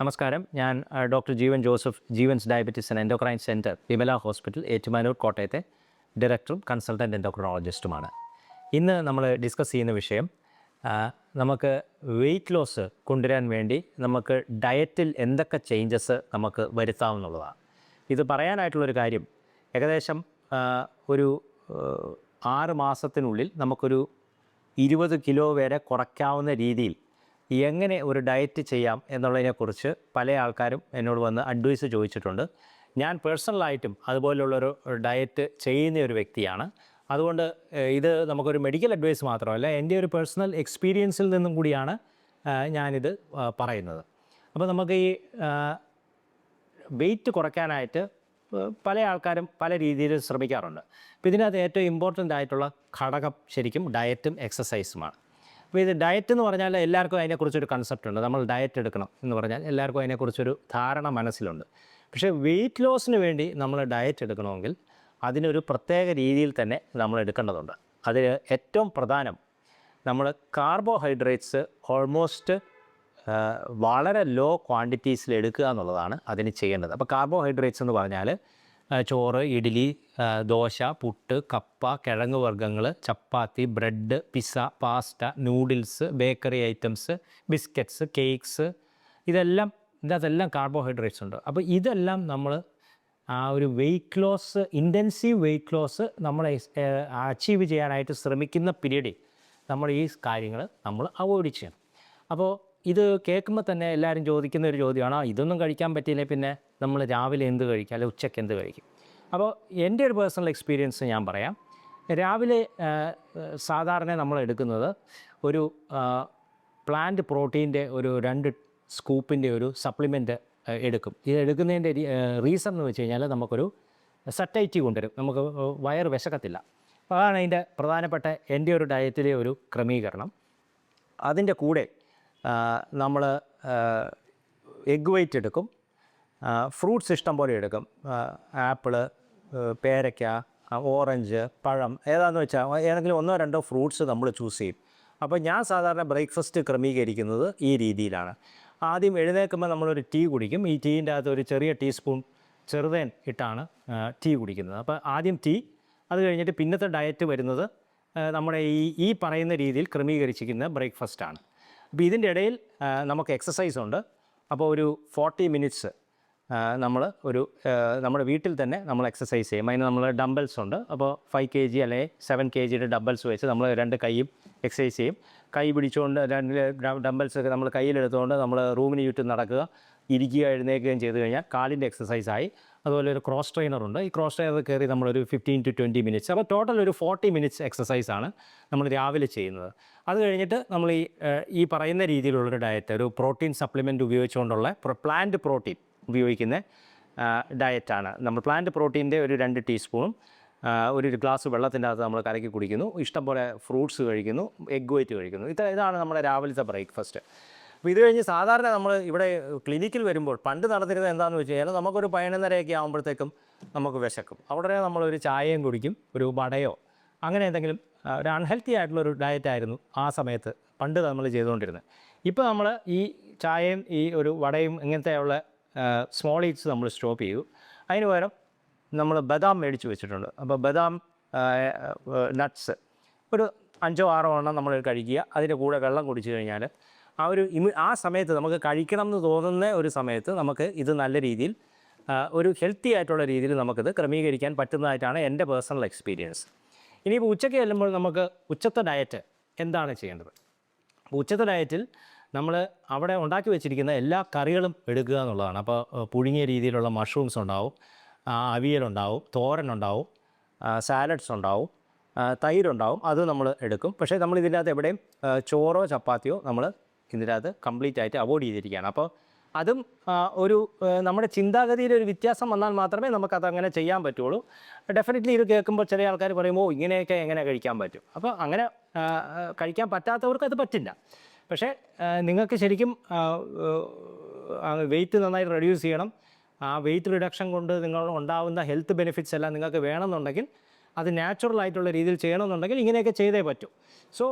നമസ്കാരം. ഞാൻ doctor Jeevan Joseph Jeevan's diabetes and endocrine centre Vimala hospital Ettumanoor കോട്ടയത്തെ ഡയറക്ടറും കൺസൾട്ടന്റ് എൻഡോക്രോളജിസ്റ്റുമാണ് ഇന്ന് നമ്മൾ ഡിസ്കസ് ചെയ്യുന്ന വിഷയം നമുക്ക് വെയിറ്റ് ലോസ് കൊണ്ടുവരാൻ വേണ്ടി നമുക്ക് ഡയറ്റിൽ എന്തൊക്കെ ചേഞ്ചസ് നമുക്ക് വരുത്താമെന്നുള്ളതാണ് ഇത് പറയാനായിട്ടുള്ളൊരു കാര്യം ഏകദേശം ഒരു ആറ് മാസത്തിനുള്ളിൽ നമുക്കൊരു ഇരുപത് കിലോ വരെ കുറയ്ക്കാവുന്ന രീതിയിൽ എങ്ങനെ ഒരു ഡയറ്റ് ചെയ്യാം എന്നുള്ളതിനെക്കുറിച്ച് പല ആൾക്കാരും എന്നോട് വന്ന് അഡ്വൈസ് ചോദിച്ചിട്ടുണ്ട്. ഞാൻ പേഴ്സണലായിട്ടും അതുപോലുള്ളൊരു ഡയറ്റ് ചെയ്യുന്ന ഒരു വ്യക്തിയാണ്. അതുകൊണ്ട് ഇത് നമുക്കൊരു മെഡിക്കൽ അഡ്വൈസ് മാത്രമല്ല എന്റെ ഒരു പേഴ്സണൽ എക്സ്പീരിയൻസിൽ നിന്നും കൂടിയാണ് ഞാനിത് പറയുന്നത്. അപ്പോൾ നമുക്ക് ഈ വെയിറ്റ് കുറയ്ക്കാനായിട്ട് പല ആൾക്കാരും പല രീതിയിൽ ശ്രമിക്കാറുണ്ട്. അപ്പോൾ ഇതിനകത്ത് ഏറ്റവും ഇമ്പോർട്ടന്റ് ആയിട്ടുള്ള ഘടകം ശരിക്കും ഡയറ്റും എക്സസൈസുമാണ് അപ്പോൾ ഇത് ഡയറ്റ് എന്ന് പറഞ്ഞാൽ എല്ലാവർക്കും അതിനെക്കുറിച്ചൊരു കൺസെപ്റ്റ് ഉണ്ട്. നമ്മൾ ഡയറ്റ് എടുക്കണം എന്ന് പറഞ്ഞാൽ എല്ലാവർക്കും അതിനെക്കുറിച്ചൊരു ധാരണ മനസ്സിലുണ്ട്. പക്ഷേ വെയിറ്റ് ലോസിന് വേണ്ടി നമ്മൾ ഡയറ്റ് എടുക്കണമെങ്കിൽ അതിനൊരു പ്രത്യേക രീതിയിൽ തന്നെ നമ്മൾ എടുക്കേണ്ടതുണ്ട്. അതിൽ ഏറ്റവും പ്രധാനം നമ്മൾ കാർബോഹൈഡ്രേറ്റ്സ് ഓൾമോസ്റ്റ് വളരെ ലോ ക്വാണ്ടിറ്റീസിൽ എടുക്കുക എന്നുള്ളതാണ് അതിന് ചെയ്യേണ്ടത്. അപ്പോൾ കാർബോഹൈഡ്രേറ്റ്സ് എന്ന് പറഞ്ഞാൽ ചോറ് ഇഡ്ഡലി ദോശ പുട്ട് കപ്പ കിഴങ്ങ് വർഗങ്ങൾ chapati bread pizza pasta noodles bakery items biscuits cakes. ഇതെല്ലാം ഇതെല്ലാം കാർബോഹൈഡ്രേറ്റ്സ് ഉണ്ട്. അപ്പോൾ ഇതെല്ലാം നമ്മൾ ആ ഒരു weight loss intensive weight loss നമ്മൾ അച്ചീവ് ചെയ്യാനായിട്ട് ശ്രമിക്കുന്ന പീരീഡിൽ നമ്മൾ ഈ കാര്യങ്ങൾ നമ്മൾ അവോയ്ഡ് ചെയ്യണം. അപ്പോൾ ഇത് കേൾക്കുമ്പോൾ തന്നെ എല്ലാവരും ചോദിക്കുന്ന ഒരു ചോദ്യമാണ് ഇതൊന്നും കഴിക്കാൻ പറ്റിയില്ലേ? പിന്നെ നമ്മൾ രാവിലെ എന്ത് കഴിക്കും? അല്ലെങ്കിൽ ഉച്ചയ്ക്ക് എന്ത് കഴിക്കും? അപ്പോൾ എന്റെ ഒരു പേഴ്സണൽ എക്സ്പീരിയൻസ് ഞാൻ പറയാം. രാവിലെ സാധാരണ നമ്മൾ എടുക്കുന്നത് ഒരു പ്ലാന്റ് പ്രോട്ടീന്റെ ഒരു രണ്ട് സ്കൂപ്പിന്റെ ഒരു സപ്ലിമെന്റ് എടുക്കും. ഇത് എടുക്കുന്നതിന്റെ റീസൺ എന്ന് വെച്ച് കഴിഞ്ഞാൽ നമുക്കൊരു സറ്റൈറ്റി കൊണ്ടുവരും. നമുക്ക് വയർ വിശക്കത്തില്ല. അതാണ് അതിന്റെ പ്രധാനപ്പെട്ട എന്റെ ഒരു ഡയറ്റിലെ ഒരു ക്രമീകരണം. അതിന്റെ കൂടെ നമ്മൾ എഗ് വൈറ്റ് എടുക്കും. ഫ്രൂട്ട്സ് ഇഷ്ടം പോലെ എടുക്കും. ആപ്പിൾ പേരയ്ക്ക ഓറഞ്ച് പഴം ഏതാണെന്ന് വെച്ചാൽ ഏതെങ്കിലും ഒന്നോ രണ്ടോ ഫ്രൂട്ട്സ് നമ്മൾ ചൂസ് ചെയ്യും. അപ്പോൾ ഞാൻ സാധാരണ ബ്രേക്ക്ഫാസ്റ്റ് ക്രമീകരിക്കുന്നത് ഈ രീതിയിലാണ്. ആദ്യം എഴുന്നേൽക്കുമ്പോൾ നമ്മളൊരു ടീ കുടിക്കും. ഈ ടീന്റെ അകത്ത് ഒരു ചെറിയ ടീസ്പൂൺ ചെറുതേൻ ഇട്ടാണ് ടീ കുടിക്കുന്നത്. അപ്പോൾ ആദ്യം ടീ അത് കഴിഞ്ഞിട്ട് പിന്നത്തെ ഡയറ്റ് വരുന്നത് നമ്മുടെ ഈ ഈ പറയുന്ന രീതിയിൽ ക്രമീകരിച്ചിരിക്കുന്ന ബ്രേക്ക്ഫാസ്റ്റാണ് അപ്പോൾ ഇതിന്റെ ഇടയിൽ നമുക്ക് എക്സസൈസ് ഉണ്ട്. അപ്പോൾ ഒരു ഫോർട്ടി മിനിറ്റ്സ് നമ്മൾ ഒരു നമ്മുടെ വീട്ടിൽ തന്നെ നമ്മൾ എക്സസൈസ് ചെയ്യും. അതിന് നമ്മൾ ഡംബൽസ് ഉണ്ട്. അപ്പോൾ ഫൈവ് കെ ജി അല്ലെങ്കിൽ സെവൻ കെ ജിയുടെ ഡംബൽസ് വെച്ച് നമ്മൾ രണ്ട് കൈയും എക്സസൈസ് ചെയ്യും. കൈ പിടിച്ചുകൊണ്ട് രണ്ട് ഡംബൽസ് ഒക്കെ നമ്മൾ കയ്യിലെടുത്തുകൊണ്ട് നമ്മൾ റൂമിന് ചുറ്റും നടക്കുക ഇരിക്കുക എഴുന്നേൽക്കുകയും ചെയ്തു കഴിഞ്ഞാൽ കാലിന്റെ എക്സസൈസായി അതുപോലെ ഒരു ക്രോസ് ട്രെയിനർ ഉണ്ട്. ഈ ക്രോസ് ട്രെയിനർ കയറി നമ്മളൊരു ഫിഫ്റ്റീൻ ടു ട്വന്റി മിനിറ്റ്സ് അപ്പോൾ ടോട്ടൽ ഒരു ഫോർട്ടി മിനിറ്റ്സ് എക്സസൈസ് ആണ് നമ്മൾ രാവിലെ ചെയ്യുന്നത്. അത് കഴിഞ്ഞിട്ട് നമ്മൾ ഈ ഈ പറയുന്ന രീതിയിലുള്ളൊരു ഡയറ്റ് ഒരു പ്രോട്ടീൻ സപ്ലിമെന്റ് ഉപയോഗിച്ചുകൊണ്ടുള്ള പ്ലാന്റ് പ്രോട്ടീൻ ഉപയോഗിക്കുന്ന ഡയറ്റാണ് നമ്മൾ പ്ലാന്റ് പ്രോട്ടീന്റെ ഒരു രണ്ട് ടീസ്പൂണും ഒരു ഗ്ലാസ് വെള്ളത്തിന്റെ അകത്ത് നമ്മൾ കലക്കി കുടിക്കുന്നു. ഇഷ്ടംപോലെ ഫ്രൂട്ട്സ് കഴിക്കുന്നു എഗ് വൈറ്റ് കഴിക്കുന്നു. ഇത് ഇതാണ് നമ്മുടെ രാവിലത്തെ ബ്രേക്ക്ഫാസ്റ്റ് അപ്പോൾ ഇത് കഴിഞ്ഞ് സാധാരണ നമ്മൾ ഇവിടെ ക്ലിനിക്കിൽ വരുമ്പോൾ പണ്ട് നടന്നിരുന്നത് എന്താണെന്ന് വെച്ച് കഴിഞ്ഞാൽ നമുക്കൊരു പതിനൊന്നരയൊക്കെ ആകുമ്പോഴത്തേക്കും നമുക്ക് വിശക്കും. അവിടെ നമ്മളൊരു ചായയും കുടിക്കും ഒരു വടയോ അങ്ങനെ എന്തെങ്കിലും ഒരു അൺഹെൽത്തി ആയിട്ടുള്ള ഒരു ഡയറ്റായിരുന്നു ആ സമയത്ത് പണ്ട് നമ്മൾ ചെയ്തുകൊണ്ടിരുന്നത്. ഇപ്പോൾ നമ്മൾ ഈ ചായയും ഈ ഒരു വടയും ഇങ്ങനത്തെയുള്ള സ്മോൾ ഈറ്റ്സ് നമ്മൾ സ്റ്റോപ്പ് ചെയ്തു. അതിന് പകരം നമ്മൾ ബദാം മേടിച്ച് വെച്ചിട്ടുണ്ട്. അപ്പോൾ ബദാം നട്ട്സ് ഒരു അഞ്ചോ ആറോ എണ്ണം നമ്മൾ കഴിക്കുക. അതിന്റെ കൂടെ വെള്ളം കുടിച്ചു കഴിഞ്ഞാൽ ആ ഒരു ഇമ്യൂ ആ സമയത്ത് നമുക്ക് കഴിക്കണം എന്ന് തോന്നുന്ന ഒരു സമയത്ത് നമുക്ക് ഇത് നല്ല രീതിയിൽ ഒരു ഹെൽത്തി ആയിട്ടുള്ള രീതിയിൽ നമുക്കിത് ക്രമീകരിക്കാൻ പറ്റുന്നതായിട്ടാണ് എന്റെ പേഴ്സണൽ എക്സ്പീരിയൻസ്. ഇനിയിപ്പോൾ ഉച്ചയ്ക്ക് ചെല്ലുമ്പോൾ നമുക്ക് ഉച്ചത്തെ ഡയറ്റ് എന്താണ് ചെയ്യേണ്ടത്? ഉച്ചത്തെ ഡയറ്റിൽ നമ്മൾ അവിടെ ഉണ്ടാക്കി വെച്ചിരിക്കുന്ന എല്ലാ കറികളും എടുക്കുക എന്നുള്ളതാണ്. അപ്പോൾ പുഴുങ്ങിയ രീതിയിലുള്ള മഷ്റൂംസ് ഉണ്ടാവും അവിയലുണ്ടാവും തോരനുണ്ടാവും സാലഡ്സ് ഉണ്ടാവും തൈരുണ്ടാവും അത് നമ്മൾ എടുക്കും. പക്ഷേ നമ്മൾ ഇതിന്റെ അകത്ത് എവിടെയും ചോറോ ചപ്പാത്തിയോ നമ്മൾ ഇതിന്റെ അകത്ത് കംപ്ലീറ്റ് ആയിട്ട് അവോയ്ഡ് ചെയ്തിരിക്കുകയാണ്. അപ്പോൾ അതും ഒരു നമ്മുടെ ചിന്താഗതിയിൽ ഒരു വ്യത്യാസം വന്നാൽ മാത്രമേ നമുക്കത് അങ്ങനെ ചെയ്യാൻ പറ്റുള്ളൂ. ഡെഫിനറ്റ്ലി ഇത് കേൾക്കുമ്പോൾ ചില ആൾക്കാർ പറയുമ്പോൾ ഇങ്ങനെയൊക്കെ എങ്ങനെ കഴിക്കാൻ പറ്റും? അപ്പോൾ അങ്ങനെ കഴിക്കാൻ പറ്റാത്തവർക്ക് അത് പറ്റില്ല. പക്ഷേ നിങ്ങൾക്ക് ശരിക്കും വെയിറ്റ് നന്നായി റെഡ്യൂസ് ചെയ്യണം. ആ വെയിറ്റ് റിഡക്ഷൻ കൊണ്ട് നിങ്ങൾ ഉണ്ടാകുന്ന ഹെൽത്ത് ബെനിഫിറ്റ്സ് എല്ലാം നിങ്ങൾക്ക് വേണമെന്നുണ്ടെങ്കിൽ അത് നാച്ചുറൽ ആയിട്ടുള്ള രീതിയിൽ ചെയ്യണമെന്നുണ്ടെങ്കിൽ ഇങ്ങനെയൊക്കെ ചെയ്തേ പറ്റൂ. സോ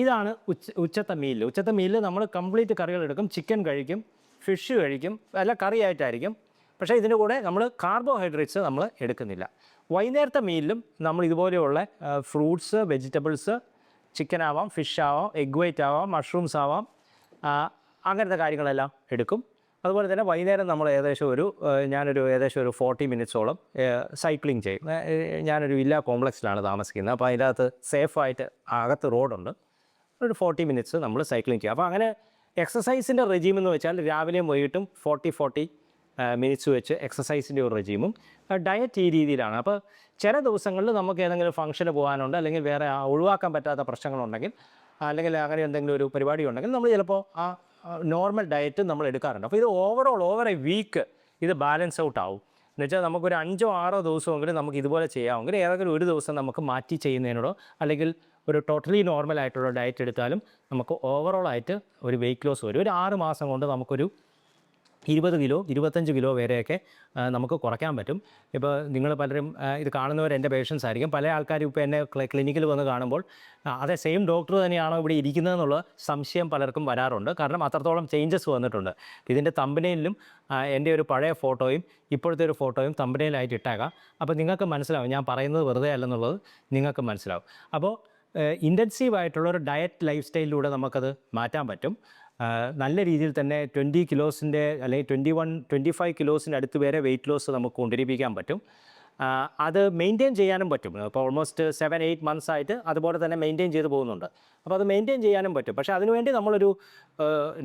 ഇതാണ് ഉച്ച ഉച്ചത്തെ മീൽ ഉച്ചത്തെ മീലിൽ നമ്മൾ കംപ്ലീറ്റ് കറികൾ എടുക്കും ചിക്കൻ കഴിക്കും ഫിഷ് കഴിക്കും അല്ല കറിയായിട്ടായിരിക്കും. പക്ഷേ ഇതിന്റെ കൂടെ നമ്മൾ കാർബോഹൈഡ്രേറ്റ്സ് നമ്മൾ എടുക്കുന്നില്ല. വൈകുന്നേരത്തെ മീലിലും നമ്മൾ ഇതുപോലെയുള്ള ഫ്രൂട്ട്സ് വെജിറ്റബിൾസ് ചിക്കൻ ആവാം ഫിഷ് ആവാം എഗ് വൈറ്റ് ആവാം മഷ്റൂംസ് ആവാം അങ്ങനത്തെ കാര്യങ്ങളെല്ലാം എടുക്കും. അതുപോലെ തന്നെ വൈകുന്നേരം നമ്മൾ ഏകദേശം ഒരു ഞാനൊരു ഏകദേശം ഒരു ഫോർട്ടി മിനിറ്റ്സോളം സൈക്ലിംഗ് ചെയ്യും. ഞാനൊരു വില്ല കോംപ്ലക്സിലാണ് താമസിക്കുന്നത്. അപ്പോൾ അതിനകത്ത് സേഫായിട്ട് അകത്ത് റോഡുണ്ട് ഒരു ഫോർട്ടി മിനിറ്റ്സ് നമ്മൾ സൈക്ലിംഗ് ചെയ്യുക. അപ്പോൾ അങ്ങനെ എക്സസൈസിന്റെ റെജീം എന്ന് വെച്ചാൽ രാവിലെയും വൈകിട്ടും ഫോർട്ടി ഫോർട്ടി മിനിറ്റ്സ് വെച്ച് എക്സസൈസിന്റെ ഒരു റെജീമും ഡയറ്റ് ഈ രീതിയിലാണ്. അപ്പോൾ ചില ദിവസങ്ങളിൽ നമുക്ക് ഏതെങ്കിലും ഫംഗ്ഷന് പോകാനുണ്ട് അല്ലെങ്കിൽ വേറെ ഒഴിവാക്കാൻ പറ്റാത്ത പ്രശ്നങ്ങളുണ്ടെങ്കിൽ അല്ലെങ്കിൽ അങ്ങനെ എന്തെങ്കിലും ഒരു പരിപാടി ഉണ്ടെങ്കിൽ നമ്മൾ ചിലപ്പോൾ ആ നോർമൽ ഡയറ്റ് നമ്മൾ എടുക്കാറുണ്ട്. അപ്പോൾ ഇത് ഓവറോൾ ഓവർ എ വീക്ക് ഇത് ബാലൻസ് ഔട്ട് ആവും. എന്ന് വെച്ചാൽ നമുക്കൊരു അഞ്ചോ ആറോ ദിവസമെങ്കിലും നമുക്ക് ഇതുപോലെ ചെയ്യാമെങ്കിൽ ഏതെങ്കിലും ഒരു ദിവസം നമുക്ക് മാറ്റി ചെയ്യുന്നതിനോടോ അല്ലെങ്കിൽ ഒരു ടോട്ടലി നോർമൽ ആയിട്ടുള്ള ഡയറ്റ് എടുത്താലും നമുക്ക് ഓവറോൾ ആയിട്ട് ഒരു വെയിറ്റ് ലോസ് വരും. ഒരു ആറ് മാസം കൊണ്ട് നമുക്കൊരു ഇരുപത് കിലോ ഇരുപത്തഞ്ച് കിലോ വരെയൊക്കെ നമുക്ക് കുറയ്ക്കാൻ പറ്റും. ഇപ്പോൾ നിങ്ങൾ പലരും ഇത് കാണുന്നവർ എന്റെ പേഷ്യൻസ് ആയിരിക്കും. പല ആൾക്കാരും ഇപ്പോൾ എന്നെ ക്ലിനിക്കിൽ വന്ന് കാണുമ്പോൾ അതേ സെയിം ഡോക്ടർ തന്നെയാണോ ഇവിടെ ഇരിക്കുന്നതെന്നുള്ള സംശയം പലർക്കും വരാറുണ്ട്. കാരണം അത്രത്തോളം ചേഞ്ചസ് വന്നിട്ടുണ്ട്. ഇതിന്റെ തമ്പനയിലും എന്റെ ഒരു പഴയ ഫോട്ടോയും ഇപ്പോഴത്തെ ഒരു ഫോട്ടോയും തമ്പനയിലായിട്ട് ഇട്ടേക്കാം. അപ്പോൾ നിങ്ങൾക്ക് മനസ്സിലാവും ഞാൻ പറയുന്നത് വെറുതെ അല്ലെന്നുള്ളത് നിങ്ങൾക്ക് മനസ്സിലാവും. അപ്പോൾ ഇന്റൻസീവ് ആയിട്ടുള്ള ഒരു ഡയറ്റ് ലൈഫ് സ്റ്റൈലിലൂടെ നമുക്കത് മാറ്റാൻ പറ്റും. നല്ല രീതിയിൽ തന്നെ ട്വന്റി കിലോസിന്റെ അല്ലെങ്കിൽ ട്വന്റി വൺ ട്വന്റി ഫൈവ് കിലോസിന്റെ അടുത്ത് വരെ വെയിറ്റ് ലോസ് നമുക്ക് കൊണ്ടിരിപ്പിക്കാൻ പറ്റും. അത് മെയിന്റെയിൻ ചെയ്യാനും പറ്റും. ഇപ്പോൾ ഓൾമോസ്റ്റ് സെവൻ എയ്റ്റ് മന്ത്സ് ആയിട്ട് അതുപോലെ തന്നെ മെയിന്റെയിൻ ചെയ്ത് പോകുന്നുണ്ട്. അപ്പോൾ അത് മെയിന്റെയിൻ ചെയ്യാനും പറ്റും. പക്ഷേ അതിനുവേണ്ടി നമ്മളൊരു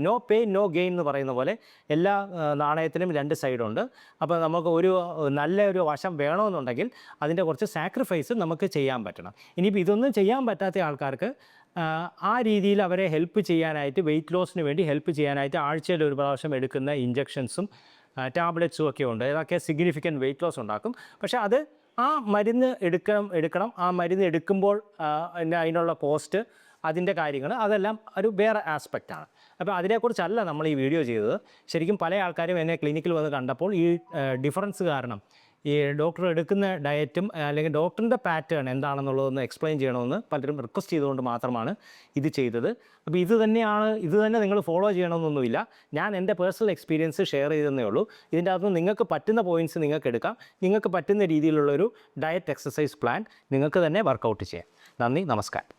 നോ പേ നോ ഗെയിൻ എന്ന് പറയുന്ന പോലെ എല്ലാ നാണയത്തിനും രണ്ട് സൈഡുണ്ട് അപ്പോൾ നമുക്ക് ഒരു നല്ല ഒരു വശം വേണമെന്നുണ്ടെങ്കിൽ അതിന്റെ കുറച്ച് സാക്രിഫൈസ് നമുക്ക് ചെയ്യാൻ പറ്റണം. ഇനിയിപ്പോൾ ഇതൊന്നും ചെയ്യാൻ പറ്റാത്ത ആൾക്കാർക്ക് ആ രീതിയിൽ അവരെ ഹെൽപ്പ് ചെയ്യാനായിട്ട് വെയിറ്റ് ലോസിന് വേണ്ടി ഹെൽപ്പ് ചെയ്യാനായിട്ട് ആഴ്ചയിൽ ഒരു പ്രാവശ്യം എടുക്കുന്ന ഇഞ്ചെക്ഷൻസും ടാബ്ലറ്റ്സും ഒക്കെ ഉണ്ട്. ഇതൊക്കെ സിഗ്നിഫിക്കന്റ് വെയിറ്റ് ലോസ് ഉണ്ടാക്കും. പക്ഷേ അത് ആ മരുന്ന് എടുക്കണം എടുക്കണം. ആ മരുന്ന് എടുക്കുമ്പോൾ അതിനുള്ള കോസ്റ്റ് അതിന്റെ കാര്യങ്ങൾ അതെല്ലാം ഒരു വേറെ ആസ്പെക്റ്റാണ് അപ്പോൾ അതിനെക്കുറിച്ചല്ല നമ്മൾ ഈ വീഡിയോ ചെയ്തത്. ശരിക്കും പല ആൾക്കാരും എന്നെ ക്ലിനിക്കിൽ വന്ന് കണ്ടപ്പോൾ ഈ ഡിഫറൻസ് കാരണം ഈ ഡോക്ടർ എടുക്കുന്ന ഡയറ്റും അല്ലെങ്കിൽ ഡോക്ടറിന്റെ പാറ്റേൺ എന്താണെന്നുള്ളതൊന്ന് എക്സ്പ്ലെയിൻ ചെയ്യണമെന്ന് പലരും റിക്വസ്റ്റ് ചെയ്തുകൊണ്ട് മാത്രമാണ് ഇത് ചെയ്തത്. അപ്പോൾ ഇത് തന്നെയാണ് ഇത് തന്നെ നിങ്ങൾ ഫോളോ ചെയ്യണമെന്നൊന്നുമില്ല. ഞാൻ എന്റെ പേഴ്സണൽ എക്സ്പീരിയൻസ് ഷെയർ ചെയ്തതേ ഉള്ളൂ. ഇതിന്റെ അകത്ത് നിങ്ങൾക്ക് പറ്റുന്ന പോയിന്റ്സ് നിങ്ങൾക്ക് എടുക്കാം. നിങ്ങൾക്ക് പറ്റുന്ന രീതിയിലുള്ളൊരു ഡയറ്റ് എക്സസൈസ് പ്ലാൻ നിങ്ങൾക്ക് തന്നെ വർക്കൗട്ട് ചെയ്യാം. നന്ദി നമസ്കാരം.